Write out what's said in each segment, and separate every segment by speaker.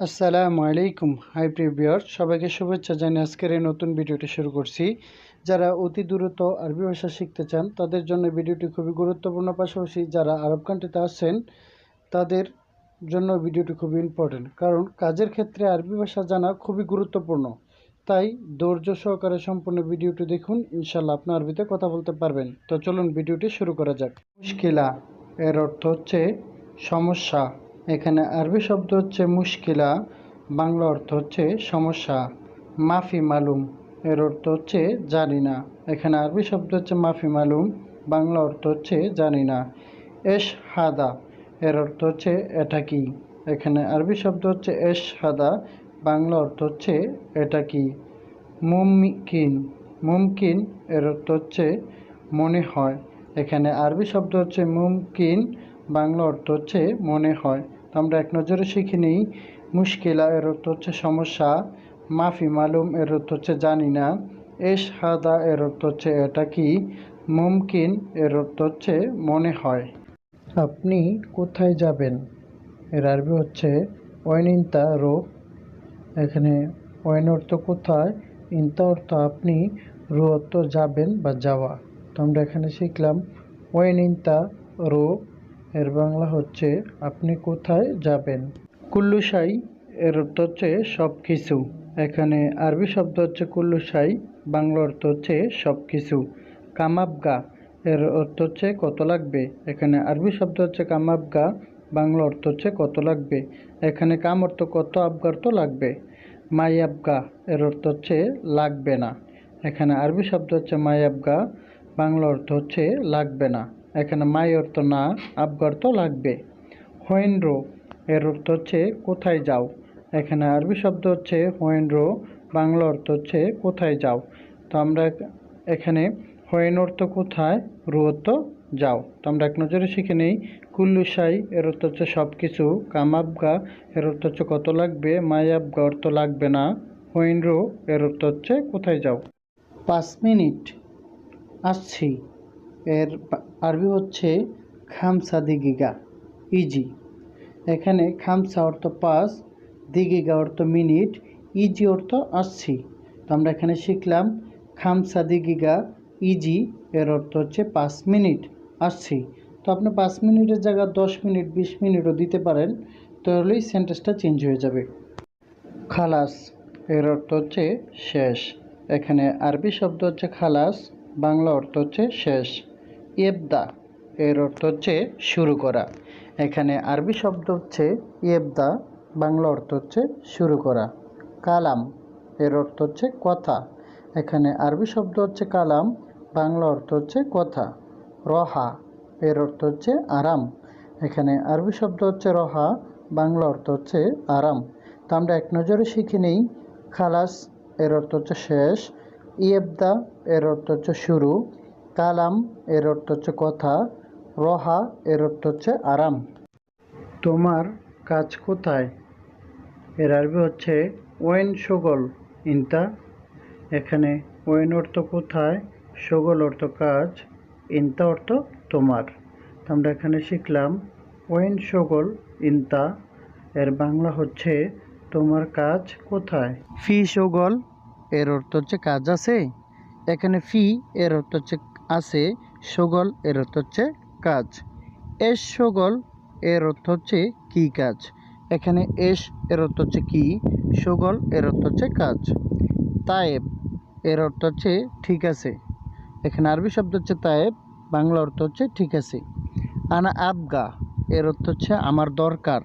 Speaker 1: আসসালামু আলাইকুম, হাই প্রিভিয়ার সবাইকে শুভেচ্ছা জানিয়ে আজকের এই নতুন ভিডিওটি শুরু করছি। যারা অতি দ্রুত আরবি ভাষা শিখতে চান, তাদের জন্য ভিডিওটি খুবই গুরুত্বপূর্ণ, পাশাপাশি যারা আরব কান্ট্রিতে আছেন, তাদের জন্য ভিডিওটি খুবই ইম্পর্টেন্ট কারণ কাজের ক্ষেত্রে আরবি ভাষা জানা খুবই গুরুত্বপূর্ণ। তাই ধৈর্য সহকারে সম্পূর্ণ ভিডিওটি দেখুন ইনশাল্লাহ আপনি আরবিতে কথা বলতে পারবেন। তো চলুন ভিডিওটি শুরু করা যাক। মুশকিলা, এর অর্থ হচ্ছে সমস্যা। এখানে আরবি শব্দ হচ্ছে মুশকিলা, বাংলা অর্থ হচ্ছে সমস্যা, মাফি মালুম, এর অর্থ হচ্ছে জানি না। এখানে আরবি শব্দ হচ্ছে মাফি মালুম, বাংলা অর্থ হচ্ছে জানি না। এশ হাদা, এর অর্থ হচ্ছে এটা কি? এখানে আরবি শব্দ হচ্ছে এশ হাদা, বাংলা অর্থ হচ্ছে এটা কি? মুমকিন মুমকিন, এর অর্থ হচ্ছে মনে হয়। এখানে আরবি শব্দ হচ্ছে মুমকিন, বাংলা অর্থ হচ্ছে মনে হয়। আমরা এক নজরে শিখে নিই, মুশকিলা এর অর্থ হচ্ছে সমস্যা, মাফি মালুম এর অর্থ হচ্ছে জানি না এস হাদা এর অর্থ হচ্ছে এটা কি, মুমকিন এর অর্থ হচ্ছে মনে হয়। আপনি কোথায় যাবেন? এর আরবি হচ্ছে ওয়াইনিনতা রো এখানে ওয়াইন অর্থ কোথায়, ইনতা অর্থ আপনি রো অর্থ যাবেন বা যাওয়া। তো আমরা এখানে শিখলাম ইনতা রো এর বাংলা হচ্ছে, আপনি কোথায় যাবেন? কুল্লুসাই এর অর্থ হচ্ছে সব কিছু এখানে আরবি শব্দ হচ্ছে কুল্লুসাই, বাংলা অর্থ হচ্ছে সব কিছু কামাবগা এর অর্থ হচ্ছে কত লাগবে? এখানে আরবি শব্দ হচ্ছে কামাবগা, বাংলা অর্থ হচ্ছে কত লাগবে? এখানে কাম অর্থ কত, আবগা অর্থ লাগবে? মাই আবগা এর অর্থ হচ্ছে লাগবে না। এখানে আরবি শব্দ হচ্ছে মাই আবগা বাংলা অর্থ হচ্ছে লাগবে না। এখানে মাই অর্থ না আবগা অর্থ লাগবে। হোয়েনরো, এর অর্থ হচ্ছে, কোথায় যাও? এখানে আরবি শব্দ হচ্ছে, হোয়েনরো বাংলা অর্থ হচ্ছে, কোথায় যাও? তো আমরা এখানে, হোয়েন অর্থ কোথায়? রু অর্থ, যাও। তো আমরা এক নজরে শিখে নেই কুল্লুসাই এর অর্থ হচ্ছে সব কিছু কামাবগা এর অর্থ হচ্ছে, কত লাগবে? মাই মায়াবগা অর্থ, লাগবে না হোয়েনরো এর অর্থ হচ্ছে, কোথায় যাও? পাঁচ মিনিট, আসছি। এর আরবি হচ্ছে খামসা দিগিগা, ইজি। এখানে খামসা অর্থ পাঁচ, দিগিগা অর্থ মিনিট, ইজি অর্থ আসছি তো আমরা এখানে শিখলাম খামসা দিগিগা, ইজি এর অর্থ হচ্ছে পাঁচ মিনিট আসছি তো আপনি পাঁচ মিনিটের জায়গা দশ মিনিট, বিশ মিনিটও দিতে পারেন, তাহলেই সেন্টেন্সটা চেঞ্জ হয়ে যাবে। খালাস এর অর্থ হচ্ছে শেষ। এখানে আরবি শব্দ হচ্ছে খালাস, বাংলা অর্থ হচ্ছে শেষ। ইয়েবদা এর অর্থ হচ্ছে শুরু করা। এখানে আরবি শব্দ হচ্ছে ইয়েবদা বাংলা অর্থ হচ্ছে শুরু করা। কালাম এর অর্থ হচ্ছে কথা। এখানে আরবি শব্দ হচ্ছে কালাম, বাংলা অর্থ হচ্ছে কথা। রহা এর অর্থ হচ্ছে আরাম। এখানে আরবি শব্দ হচ্ছে রহা, বাংলা অর্থ হচ্ছে আরাম। তো আমরা এক নজরে শিখে নেই। খালাস এর অর্থ হচ্ছে শেষ। ইয়েবদা এর অর্থ হচ্ছে শুরু। কালাম, এর অর্থ হচ্ছে কথা। রহা, এর অর্থ হচ্ছে আরাম। তোমার কাজ কোথায়? এর আরবি হচ্ছে ওয়েন সগল, ইনতা। এখানে ওয়েন অর্থ কোথায়, সগল অর্থ কাজ, ইনতা অর্থ তোমার। আমরা এখানে শিখলাম ওয়েন সগল, ইনতা। এর বাংলা হচ্ছে তোমার কাজ কোথায়? ফি সগল, এর অর্থ হচ্ছে কাজ আছে। এখানে ফি, এর অর্থ হচ্ছে আছে, সগল এর অর্থ হচ্ছে কাজ। এস সগল এর অর্থ হচ্ছে কি কাজ? এখানে এস এর অর্থ হচ্ছে কি, সগল এর অর্থ হচ্ছে কাজ। তায়েব এর অর্থ হচ্ছে ঠিক আছে। এখানে আরবি শব্দ হচ্ছে তায়েব, বাংলা অর্থ হচ্ছে ঠিক আছে। আনা আবগা এর অর্থ হচ্ছে আমার দরকার।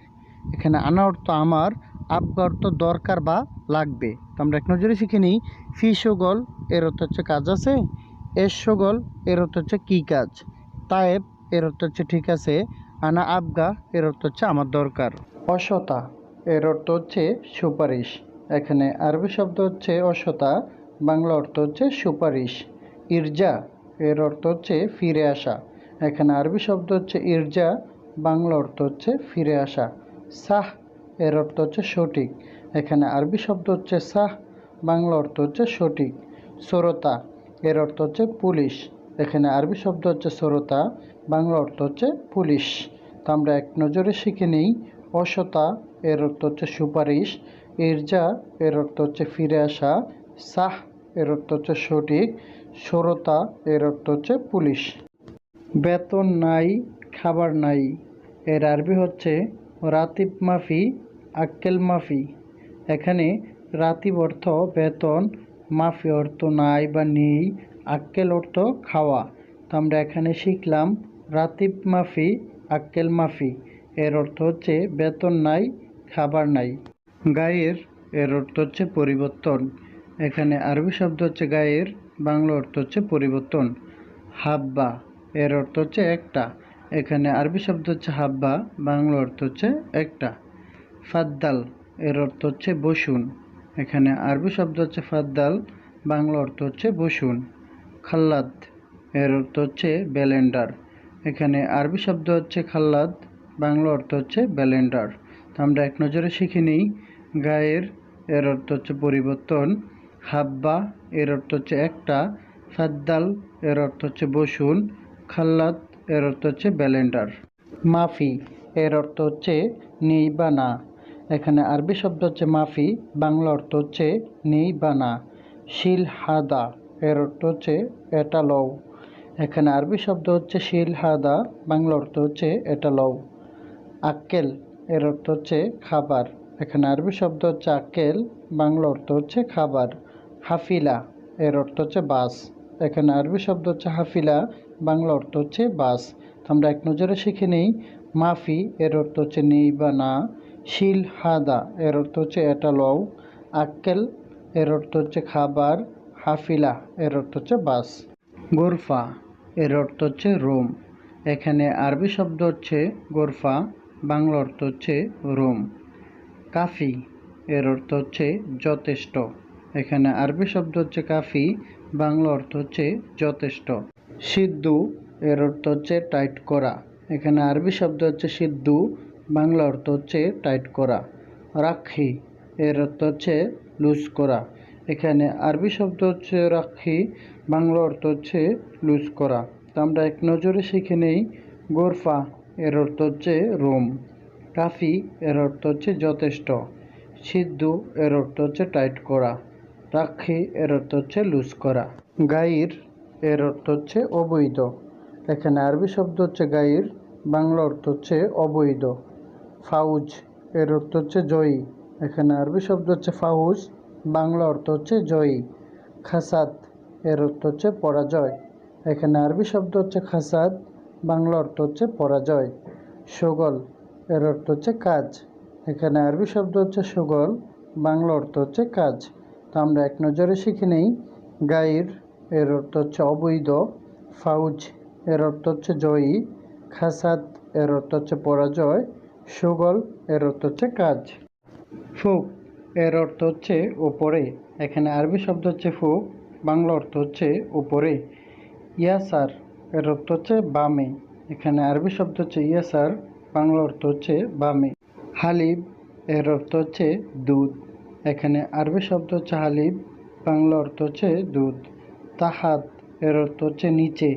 Speaker 1: এখানে আনা অর্থ আমার, আবগা অর্থ দরকার বা লাগবে। তো আমরা এক নজরে শিখে নিই, ফি সগল এর অর্থ হচ্ছে কাজ আছে এস সগল এর অর্থ হচ্ছে কী কাজ। তায়েব, এর অর্থ হচ্ছে ঠিক আছে। আনা আবগা, এর অর্থ হচ্ছে আমার দরকার। অসতা, এর অর্থ হচ্ছে সুপারিশ। এখানে আরবি শব্দ হচ্ছে অসতা, বাংলা অর্থ হচ্ছে সুপারিশ। ইরজা, এর অর্থ হচ্ছে ফিরে আসা। এখানে আরবি শব্দ হচ্ছে ইরজা, বাংলা অর্থ হচ্ছে ফিরে আসা। সাহ, এর অর্থ হচ্ছে সঠিক। এখানে আরবি শব্দ হচ্ছে সাহ, বাংলা অর্থ হচ্ছে সঠিক। সরতা এর অর্থ হচ্ছে পুলিশ। এখানে আরবি শব্দ হচ্ছে সরতা, বাংলা অর্থ হচ্ছে পুলিশ। তো আমরা এক নজরে শিখে নিই, অসতা এর অর্থ হচ্ছে সুপারিশ, ইরজা এর অর্থ হচ্ছে ফিরে আসা, সাহ এর অর্থ হচ্ছে সঠিক, সরতা এর অর্থ হচ্ছে পুলিশ। বেতন নাই, খাবার নাই। এর আরবি হচ্ছে রাতিব মাফি, আক্কেল মাফি। এখানে রাতিব অর্থ বেতন মাফি অর্থ নাই বা নেই, আক্কেল অর্থ খাওয়া। তো আমরা এখানে শিখলাম রাতিব মাফি, আক্কেল মাফি। এর অর্থ হচ্ছে বেতন নাই, খাবার নাই। গায়ের, এর অর্থ হচ্ছে পরিবর্তন। এখানে আরবি শব্দ হচ্ছে গায়ের, বাংলা অর্থ হচ্ছে পরিবর্তন। হাব্বা, এর অর্থ হচ্ছে একটা। এখানে আরবি শব্দ হচ্ছে হাব্বা, বাংলা অর্থ হচ্ছে একটা। ফাদ্দাল, এর অর্থ হচ্ছে বসুন। এখানে আরবি শব্দ হচ্ছে ফাদ্দাল, বাংলা অর্থ হচ্ছে বসুন। খাল্লাদ এর অর্থ হচ্ছে ব্যালেন্ডার। এখানে আরবি শব্দ হচ্ছে খাল্লাদ, বাংলা অর্থ হচ্ছে ব্যালেন্ডার। তো আমরা এক নজরে শিখে নিই, গায়ের এর অর্থ হচ্ছে পরিবর্তন, হাব্বা এর অর্থ হচ্ছে একটা, ফাদ্দাল এর অর্থ হচ্ছে বসুন, খাল্লাদ এর অর্থ হচ্ছে ব্যালেন্ডার। মাফি এর অর্থ হচ্ছে নেই বা না। এখানে আরবি শব্দ হচ্ছে মাফি, বাংলা অর্থ হচ্ছে নেই বা না। শিল হাদা, এর অর্থ হচ্ছে এটা লও। এখানে আরবি শব্দ হচ্ছে শিল হাদা, বাংলা অর্থ হচ্ছে এটা লও। আক্কেল, এর অর্থ হচ্ছে খাবার। এখানে আরবি শব্দ হচ্ছে আক্কেল, বাংলা অর্থ হচ্ছে খাবার। হাফিলা, এর অর্থ হচ্ছে বাস। এখানে আরবি শব্দ হচ্ছে হাফিলা, বাংলা অর্থ হচ্ছে বাস। আমরা এক নজরে শিখে নেই, মাফি, এর অর্থ হচ্ছে নেই বা না। শিল হাদা, এর অর্থ হচ্ছে এটা লও। আক্কেল, এর অর্থ হচ্ছে খাবার। হাফিলা, এর অর্থ হচ্ছে বাস। গোরফা, এর অর্থ হচ্ছে রোম। এখানে আরবি শব্দ হচ্ছে গোরফা, বাংলা অর্থ হচ্ছে রোম। কাফি, এর অর্থ হচ্ছে যথেষ্ট। এখানে আরবি শব্দ হচ্ছে কাফি, বাংলা অর্থ হচ্ছে যথেষ্ট। সিদ্ধু এর অর্থ হচ্ছে টাইট করা। এখানে আরবি শব্দ হচ্ছে সিদ্ধু বাংলা অর্থ হচ্ছে টাইট করা রাক্ষী এর অর্থ হচ্ছে লুজ করা, এখানে আরবি শব্দ হচ্ছে রাক্ষী বাংলা অর্থ হচ্ছে লুজ করা, তো আমরা এক নজরে শিখে নেই, গোরফা এর অর্থ হচ্ছে রোম কাফি এর অর্থ হচ্ছে যথেষ্ট, সিদ্ধু এর অর্থ হচ্ছে টাইট করা রাক্ষী এর অর্থ হচ্ছে লুজ করা, গাইর এর অর্থ হচ্ছে অবৈধ, এখানে আরবি শব্দ হচ্ছে গাইর, বাংলা অর্থ হচ্ছে অবৈধ। ফাউজ, এর অর্থ হচ্ছে জয়ী। এখানে আরবি শব্দ হচ্ছে ফাউজ, বাংলা অর্থ হচ্ছে জয়ী। খাসাদ, এর অর্থ হচ্ছে পরাজয়। এখানে আরবি শব্দ হচ্ছে খাসাদ, বাংলা অর্থ হচ্ছে পরাজয়। সগল, এর অর্থ হচ্ছে কাজ। এখানে আরবি শব্দ হচ্ছে সগল, বাংলা অর্থ হচ্ছে কাজ। তো আমরা এক নজরে শিখে নেই, গাইর, এর অর্থ হচ্ছে অবৈধ। ফাউজ, এর অর্থ হচ্ছে জয়ী। খাসাদ, এর অর্থ হচ্ছে পরাজয়। সুগল এর অর্থ হচ্ছে কাজ। ফুক এর অর্থ হচ্ছে ওপরে এখানে আরবি শব্দ হচ্ছে ফুক বাংলা অর্থ হচ্ছে উপরে। ইয়াসার এর অর্থ হচ্ছে বামে। এখানে আরবি শব্দ হচ্ছে ইয়াসার, বাংলা অর্থ হচ্ছে বামে। হালিব এর অর্থ হচ্ছে দুধ। এখানে আরবি শব্দ হচ্ছে হালিব, বাংলা অর্থ হচ্ছে দুধ। তাহাত এর অর্থ হচ্ছে নিচে।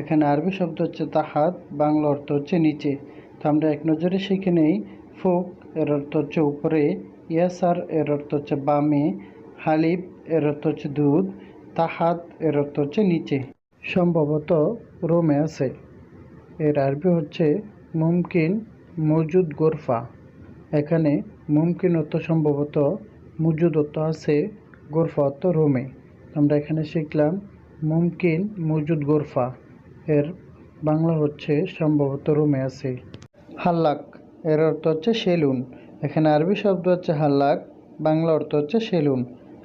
Speaker 1: এখানে আরবি শব্দ হচ্ছে তাহাত, বাংলা অর্থ হচ্ছে নিচে। তো আমরা এক নজরে শিখে নেই ফুক এর অর্থ হচ্ছে উপরে, ইয়াসার এর অর্থ হচ্ছে বামে হালিব এর অর্থ হচ্ছে দুধ তাহাত এর অর্থ হচ্ছে নিচে। সম্ভবত রোমে আছে। এর আরবি হচ্ছে মুমকিন মজুদ গোরফা। এখানে মুমকিন অর্থ সম্ভবত মজুদ অর্থ আছে, গোরফা অর্থ রোমে। আমরা এখানে শিখলাম মুমকিন মজুদ গোরফা। এর বাংলা হচ্ছে সম্ভবত রোমে আছে। হাল্লাক, এর অর্থ হচ্ছে সেলুন। এখানে আরবি শব্দ হচ্ছে হাল্লাক, বাংলা অর্থ হচ্ছে সেলুন।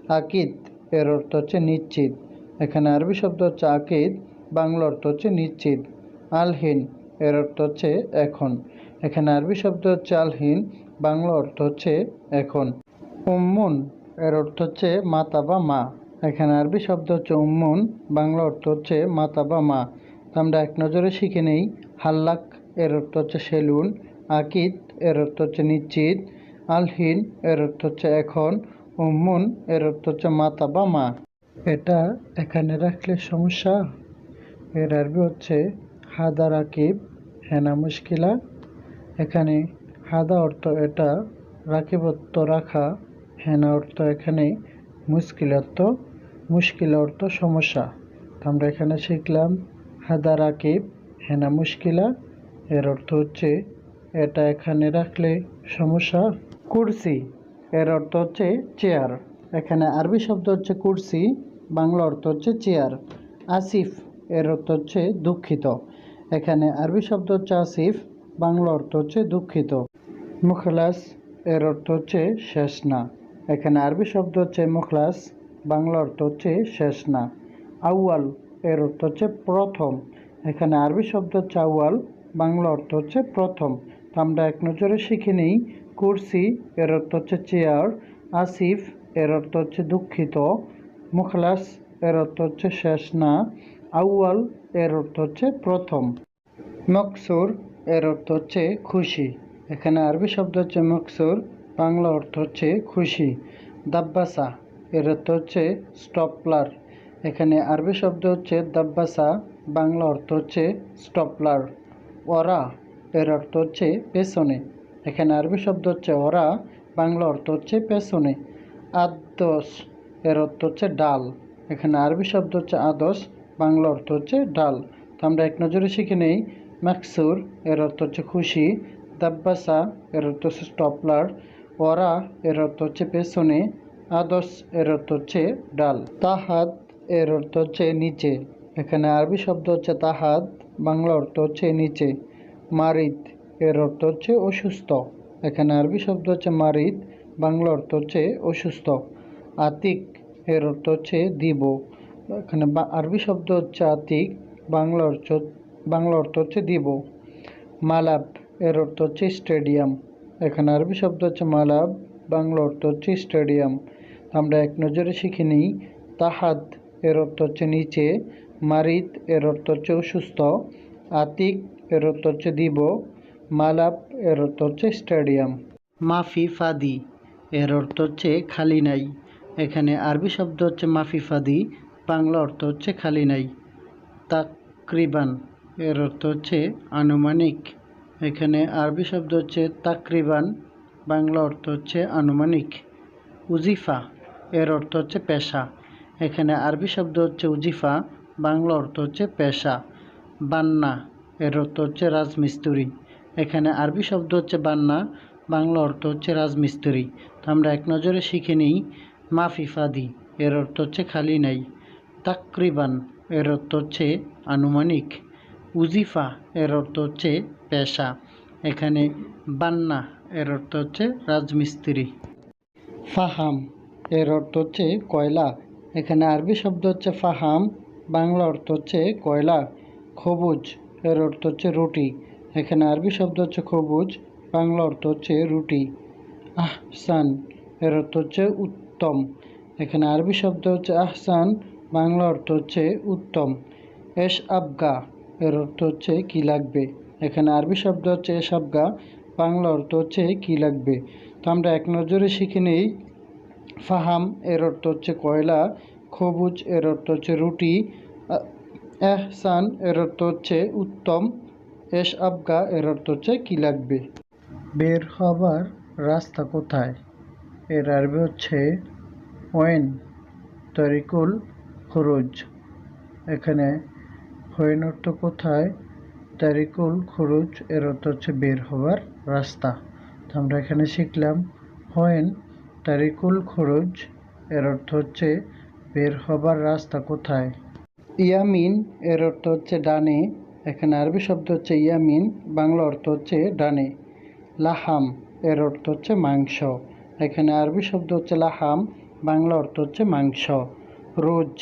Speaker 1: আকিদ, এর অর্থ হচ্ছে নিশ্চিত। এখানে আরবি শব্দ হচ্ছে আকিদ, বাংলা অর্থ হচ্ছে নিশ্চিত। আলহীন, এর অর্থ হচ্ছে এখন। এখানে আরবি শব্দ হচ্ছে আলহীন, বাংলা অর্থ হচ্ছে এখন। উম্মুন, এর অর্থ হচ্ছে মাতা বা মা। এখানে আরবি শব্দ হচ্ছে উম্মুন, বাংলা অর্থ হচ্ছে মাতা বা মা। আমরা এক নজরে শিখে নেই হাল্লাক এর অর্থ হচ্ছে সেলুন আকিদ এর অর্থ হচ্ছে নিশ্চিত, আলহীন এর অর্থ হচ্ছে এখন, উম্মুন এর অর্থ হচ্ছে মাতা বা মা। এটা এখানে রাখলে সমস্যা। এর আরবি হচ্ছে হাদা রাকিব হেনা মুশকিলা? এখানে হাদা অর্থ এটা, রাকিবত্ব রাখা হেনা অর্থ এখানে অর্থ মুশকিল অর্থ সমস্যা। আমরা এখানে শিখলাম হাদা রাকিব হেনা মুশকিলা? এর অর্থ হচ্ছে, এটা এখানে রাখলে সমস্যা কুরসি। এর অর্থ হচ্ছে চেয়ার। এখানে আরবি শব্দ হচ্ছে কুরসি, বাংলা অর্থ হচ্ছে চেয়ার। আসিফ, এর অর্থ হচ্ছে দুঃখিত। এখানে আরবি শব্দ হচ্ছে আসিফ, বাংলা অর্থ হচ্ছে দুঃখিত। মুখলাস, এর অর্থ হচ্ছে শেষ না। এখানে আরবি শব্দ হচ্ছে মুখলাস, বাংলা অর্থ হচ্ছে শেষ না। আউয়াল, এর অর্থ হচ্ছে প্রথম। এখানে আরবি শব্দ হচ্ছে আউয়াল বাংলা অর্থ হচ্ছে প্রথম। তো আমরা এক নজরে শিখে নিই। কুরসি এর অর্থ হচ্ছে চেয়ার। আসিফ এর অর্থ হচ্ছে দুঃখিত। মুখলাস এর অর্থ হচ্ছে শেষ না। আউয়াল এর অর্থ হচ্ছে প্রথম। মকসুর এর অর্থ হচ্ছে খুশি। এখানে আরবি শব্দ হচ্ছে মকসুর, বাংলা অর্থ হচ্ছে খুশি। দাব্বাসা এর অর্থ হচ্ছে স্টপলার। এখানে আরবি শব্দ হচ্ছে দাব্বাসা, বাংলা অর্থ হচ্ছে স্টপলার। ওরা এর অর্থ হচ্ছে পেছনে। এখানে আরবি শব্দ হচ্ছে ওরা, বাংলা অর্থ হচ্ছে পেছনে। আদস এর অর্থ হচ্ছে ডাল। এখানে আরবি শব্দ হচ্ছে আদস, বাংলা অর্থ হচ্ছে ডাল। তো আমরা এক নজরে শিখে নেই ম্যাকসুর এর অর্থ হচ্ছে খুশি, দাব্বাসা এর অর্থ হচ্ছে স্টপলার, ওরা এর অর্থ হচ্ছে পেছনে, আদস এর অর্থ হচ্ছে ডাল। তাহাদ এর অর্থ হচ্ছে নিচে। এখানে আরবি শব্দ হচ্ছে তাহাদ। বাংলা অর্থ হচ্ছে নিচে মারিদ এর অর্থ হচ্ছে অসুস্থ। এখানে আরবি শব্দ হচ্ছে মারিদ বাংলা অর্থ হচ্ছে অসুস্থ। আতিক এর অর্থ হচ্ছে দিব। এখানে আরবি শব্দ হচ্ছে আতিক, বাংলা অর্থ বাংলা অর্থ হচ্ছে দিব। মালাব এর অর্থ হচ্ছে স্টেডিয়াম। এখানে আরবি শব্দ হচ্ছে মালাব, বাংলা অর্থ হচ্ছে স্টেডিয়াম। আমরা এক নজরে শিখে নিই, তাহাদ এর অর্থ হচ্ছে নিচে মারিদ এর অর্থ হচ্ছে অসুস্থ আতিক এর অর্থ হচ্ছে দিব, মালাপ এর অর্থ হচ্ছে স্টেডিয়াম। মাফি ফাদি এর অর্থ হচ্ছে খালি নাই। এখানে আরবি শব্দ হচ্ছে মাফি ফাদি, বাংলা অর্থ হচ্ছে খালি নাই। তাকরিবান এর অর্থ হচ্ছে আনুমানিক। এখানে আরবি শব্দ হচ্ছে তাকরিবান, বাংলা অর্থ হচ্ছে আনুমানিক। উজিফা এর অর্থ হচ্ছে পেশা। এখানে আরবি শব্দ হচ্ছে উজিফা বাংলা অর্থ হচ্ছে পেশা। বান্না, এর অর্থ হচ্ছে রাজমিস্ত্রি। এখানে আরবি শব্দ হচ্ছে বান্না, বাংলা অর্থ হচ্ছে রাজমিস্ত্রি। তো আমরা এক নজরে শিখে নিই মাফিফাদি এর অর্থ হচ্ছে খালি নাই। তাকরিবান, এর অর্থ হচ্ছে আনুমানিক। উজিফা, এর অর্থ হচ্ছে পেশা। এখানে বান্না, এর অর্থ হচ্ছে রাজমিস্ত্রি। ফাহাম, এর অর্থ হচ্ছে কয়লা। এখানে আরবি শব্দ হচ্ছে ফাহাম বাংলা অর্থ হচ্ছে কয়লা, খবুজ, এর অর্থ হচ্ছে রুটি। এখানে আরবি শব্দ হচ্ছে খবুজ, বাংলা অর্থ হচ্ছে রুটি। আহসান, এর অর্থ হচ্ছে উত্তম। এখানে আরবি শব্দ হচ্ছে আহসান, বাংলা অর্থ হচ্ছে উত্তম। এস আবগা, এর অর্থ হচ্ছে কি লাগবে? এখানে আরবি শব্দ হচ্ছে এস আবগা, বাংলা অর্থ হচ্ছে কি লাগবে? তো আমরা এক নজরে শিখে নেই। ফাহাম, এর অর্থ হচ্ছে কয়লা খবুজ এর অর্থ হচ্ছে রুটি এহসান এর অর্থ হচ্ছে উত্তম এস আবগা এর অর্থ হচ্ছে কি লাগবে? বের হবার রাস্তা কোথায়? এর আরবি হচ্ছে ওয়েন, তরিকুল খরুজ। এখানে হোয়েন অর্থ কোথায়? তারিকুল খরুজ এর অর্থ হচ্ছে বের হবার রাস্তা। তো আমরা এখানে শিখলাম হোয়েন তারিকুল খরুজ এর অর্থ হচ্ছে বের হবার রাস্তা কোথায়? ইয়ামিন এর অর্থ হচ্ছে ডানে। এখানে আরবি শব্দ হচ্ছে ইয়ামিন, বাংলা অর্থ হচ্ছে ডানে। লাহাম এর অর্থ হচ্ছে মাংস। এখানে আরবি শব্দ হচ্ছে লাহাম, বাংলা অর্থ হচ্ছে মাংস। রোজ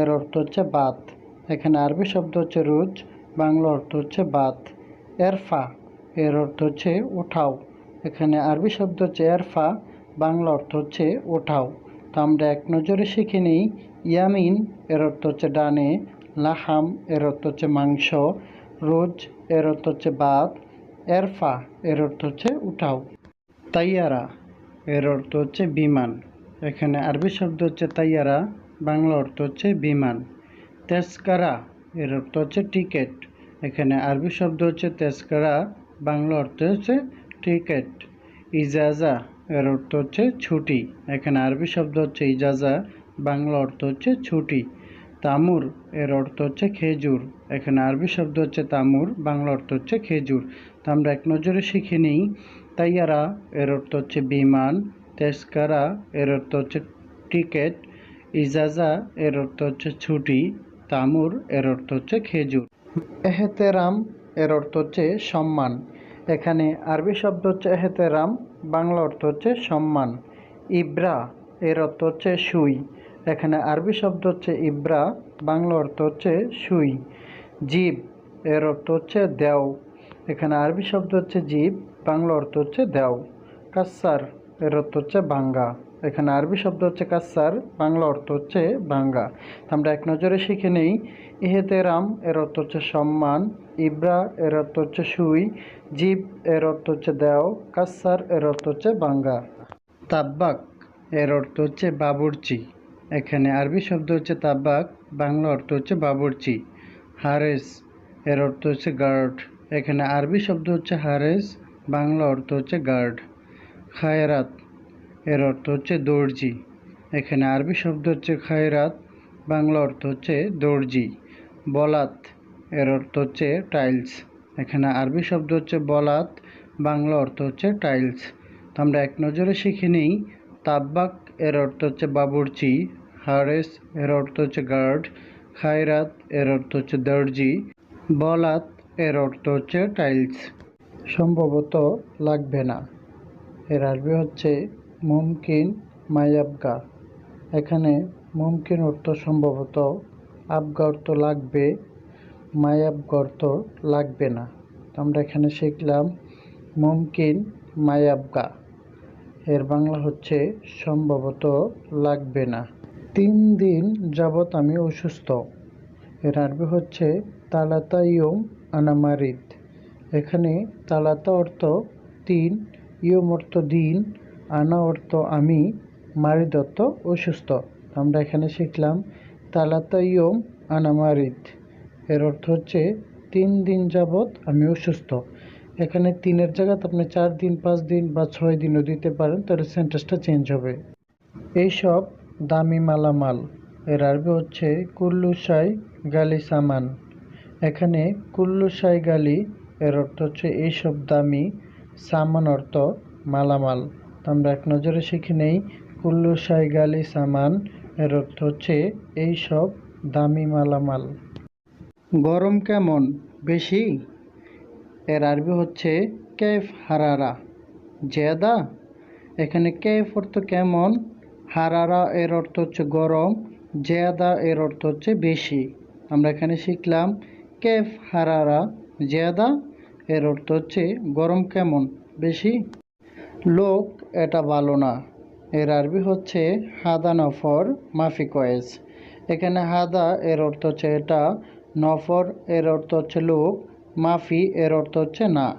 Speaker 1: এর অর্থ হচ্ছে বাত। এখানে আরবি শব্দ হচ্ছে রোজ, বাংলা অর্থ হচ্ছে বাত। এরফা এর অর্থ হচ্ছে ওঠাও। এখানে আরবি শব্দ হচ্ছে এরফা, বাংলা অর্থ হচ্ছে ওঠাও। তো আমরা এক নজরে শিখে নিই। ইয়ামিন এর অর্থ হচ্ছে ডানে, লাহাম এর অর্থ হচ্ছে মাংস, রোজ এর অর্থ হচ্ছে বাত এরফা এর অর্থ হচ্ছে উঠাও। তাইয়ারা এর অর্থ হচ্ছে বিমান। এখানে আরবি শব্দ হচ্ছে তাইয়ারা, বাংলা অর্থ হচ্ছে বিমান। তেজকারা এর অর্থ হচ্ছে টিকিট। এখানে আরবি শব্দ হচ্ছে তেজকারা বাংলা অর্থ হচ্ছে টিকেট। ইজাজা এর অর্থ হচ্ছে ছুটি। এখানে আরবি শব্দ হচ্ছে ইজাজা, বাংলা অর্থ হচ্ছে ছুটি। তামুর এর অর্থ হচ্ছে খেজুর। এখানে আরবি শব্দ হচ্ছে তামুর, বাংলা অর্থ হচ্ছে খেজুর। তো আমরা এক নজরে শিখে নিই। তাইয়ারা এর অর্থ হচ্ছে বিমান তেস্কারা এর অর্থ হচ্ছে টিকেট, ইজাজা এর অর্থ হচ্ছে ছুটি, তামুর এর অর্থ হচ্ছে খেজুর। এহেতেরাম এর অর্থ হচ্ছে সম্মান। এখানে আরবি শব্দ হচ্ছে এহেতেরাম বাংলা অর্থ হচ্ছে সম্মান। ইব্রা এর অর্থ হচ্ছে সুই। এখানে আরবি শব্দ হচ্ছে ইব্রা, বাংলা অর্থ হচ্ছে সুই। জীব এর অর্থ হচ্ছে দেও। এখানে আরবি শব্দ হচ্ছে জীব, বাংলা অর্থ হচ্ছে দেও। কাসার এর অর্থ হচ্ছে বাঙ্গা। এখানে আরবি শব্দ হচ্ছে কাসার, বাংলা অর্থ হচ্ছে বাঙ্গা তো আমরা এক নজরে শিখে নেই, ইহেতেরাম এর অর্থ হচ্ছে সম্মান, ইব্রা এর অর্থ হচ্ছে সুই, জীব এর অর্থ হচ্ছে দেও, কাসার এর অর্থ হচ্ছে বাঙ্গা তাব্বাক এর অর্থ হচ্ছে বাবুর্চি, এখানে আরবি শব্দ হচ্ছে তাব্বাক, বাংলা অর্থ হচ্ছে বাবুর্চি। হারেস এর অর্থ হচ্ছে গার্ড, এখানে আরবি শব্দ হচ্ছে হারেস, বাংলা অর্থ হচ্ছে গার্ড। খায়রাত এর অর্থ হচ্ছে দর্জি। এখানে আরবি শব্দ হচ্ছে খায়রাত, বাংলা অর্থ হচ্ছে দর্জি। বলাত, এর অর্থ হচ্ছে টাইলস। এখানে আরবি শব্দ হচ্ছে বলাত, বাংলা অর্থ হচ্ছে টাইলস। তো আমরা এক নজরে শিখে নিই, তাব্বাক, এর অর্থ হচ্ছে বাবুর্চি। হারেস, এর অর্থ হচ্ছে গার্ড। খায়রাত, এর অর্থ হচ্ছে দর্জি। বলাত, এর অর্থ হচ্ছে টাইলস। সম্ভবত লাগবে না। এর আরবি হচ্ছে মুমকিন মায়াবগা। এখানে মুমকিন অর্থ সম্ভবত আবগা অর্থ লাগবে মায়াবগা অর্থ লাগবে না। আমরা এখানে শিখলাম মুমকিন মায়াবগা। এর বাংলা হচ্ছে সম্ভবত লাগবে না। তিন দিন যাবৎ আমি অসুস্থ। এর আরবি হচ্ছে তালাতা ইয়ম আনামারিদ। এখানে তালাতা অর্থ তিন, ইয়ম অর্থ দিন আনা অর্থ আমি মারিদ অর্থ অসুস্থ। আমরা এখানে শিখলাম তালাতা ইয়ম আনামারিদ এর অর্থ হচ্ছে, তিন দিন যাবৎ আমি অসুস্থ। এখানে তিনের জায়গাতে আপনি চার দিন, পাঁচ দিন বা ছয় দিনও দিতে পারেন, তাহলে সেন্টেন্সটা চেঞ্জ হবে। এইসব দামি মালামাল। এর আরবি হচ্ছে, কুল্লু সাই গালি সামান। এখানে কুল্লু সাই গালি, এর অর্থ হচ্ছে, এইসব দামি সামান অর্থ মালামাল। আমরা এক নজরে শিখে নেই, কুল্লু সাই গালি সামান, এর অর্থ হচ্ছে এইসব দামি মালামাল। গরম কেমন? বেশি? এর আরবি হচ্ছে কেফ হারারা। জেদা? এখানে কেফ অর্থ কেমন? হারারা এর অর্থ হচ্ছে গরম জেয়াদা এর অর্থ হচ্ছে বেশি। আমরা এখানে শিখলাম কেফ হারারা। জেয়াদা এর অর্থ হচ্ছে গরম কেমন? বেশি? লোক এটা ভালো না। এর আরবি হচ্ছে হাদা নফর মাফি কয়েস এখানে হাদা এর অর্থ হচ্ছে এটা, নফর এর অর্থ হচ্ছে লোক, মাফি এর অর্থ হচ্ছে না।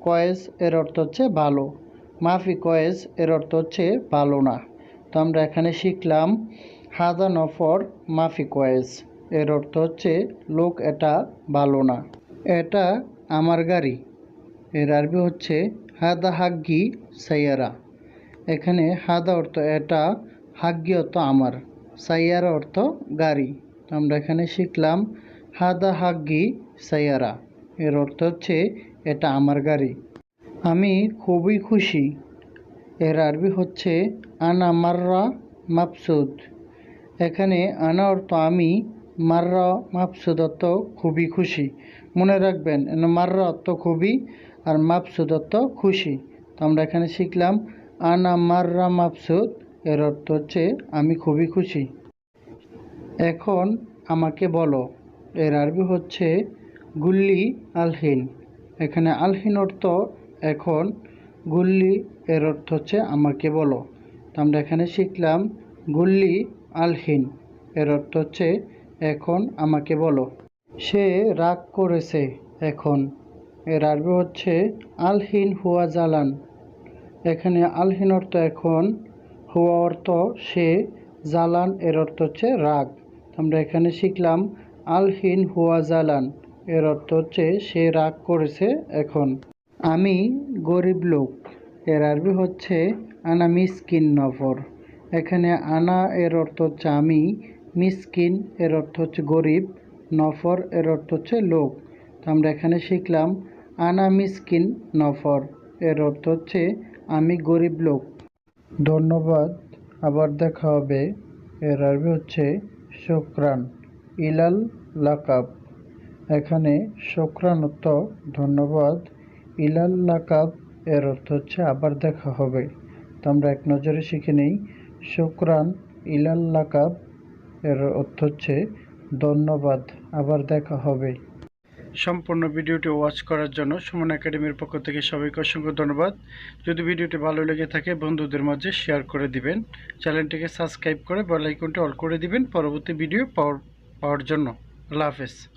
Speaker 1: কয়েস এর অর্থ হচ্ছে ভালো। মাফি কয়েস এর অর্থ হচ্ছে ভালো না। তো আমরা এখানে শিখলাম হাদা নফর মাফি কয়েস এর অর্থ হচ্ছে লোক এটা ভালো না। এটা আমার গাড়ি। এর আরবি হচ্ছে হাদা হাগ্গি সাইয়ারা। এখানে হাদা অর্থ এটা, হাগ্গি অর্থ আমার, সাইয়ারা অর্থ গাড়ি। আমরা এখানে শিখলাম, হাদা হাগ্গি সাইয়ারা। এর অর্থ হচ্ছে এটা আমার গাড়ি। আমি খুবই খুশি। এর আরবি হচ্ছে, আনা মাররা মাপসুদ এখানে আনা অর্থ আমি, মাররা মাপসুদ অর্থ খুবই খুশি। মনে রাখবেন, মাররা অর্থ খুবই আর মাপসুদ অর্থ খুশি। তো আমরা এখানে শিখলাম আনা মাররা মাপসুদ এর অর্থ হচ্ছে, আমি খুবই খুশি। এখন আমাকে বলো, এর আরবি হচ্ছে, গুল্লি আলহিন। এখানে আলহিন অর্থ, এখন গুল্লি, এর অর্থ হচ্ছে, আমাকে বলো। তো আমরা এখানে শিখলাম, গুল্লি আলহিন। এর অর্থ হচ্ছে, এখন আমাকে বলো। সে রাগ করেছে, এখন। এর আরবি হচ্ছে, আলহিন হুয়া জালান। এখানে আলহিন অর্থ এখন, হুয়া অর্থ সে, জালান এর অর্থ হচ্ছে রাগ। আমরা এখানে শিখলাম আলহিন, হুয়া জালান এর অর্থ হচ্ছে সে রাগ করেছে এখন। আমি গরিব লোক, এর আরবি হচ্ছে আনা মিসকিন নফর। এখানে আনা এর অর্থ হচ্ছে আমি, মিসকিন এর অর্থ হচ্ছে গরিব, নফর এর অর্থ হচ্ছে লোক। তো আমরা এখানে শিখলাম আনা মিসকিন নফর, এর অর্থ হচ্ছে আমি গরিব লোক। ধন্যবাদ। আবার দেখা হবে। এর আরবি হচ্ছে শুক্রান, ইলাল লাকাব। এখানে শুক্রান অর্থ ধন্যবাদ, ইলাল লাকাব এর অর্থ হচ্ছে আবার দেখা হবে। তো আমরা এক নজরে শিখে নেই, শুক্রান, ইলাল লাকাব এর অর্থ হচ্ছে ধন্যবাদ, আবার দেখা হবে। সম্পূর্ণ ভিডিওটি ওয়াচ করার জন্য সুমন একাডেমির পক্ষ থেকে সবাইকে অসংখ্য ধন্যবাদ। যদি ভিডিওটি ভালো লেগে থাকে, বন্ধুদের মাঝে শেয়ার করে দিবেন। চ্যানেলটিকে সাবস্ক্রাইব করে বেল আইকনটি অল করে দিবেন পরবর্তী ভিডিও পাওয়ার পাওয়ার জন্য। আল্লাহ হাফেজ।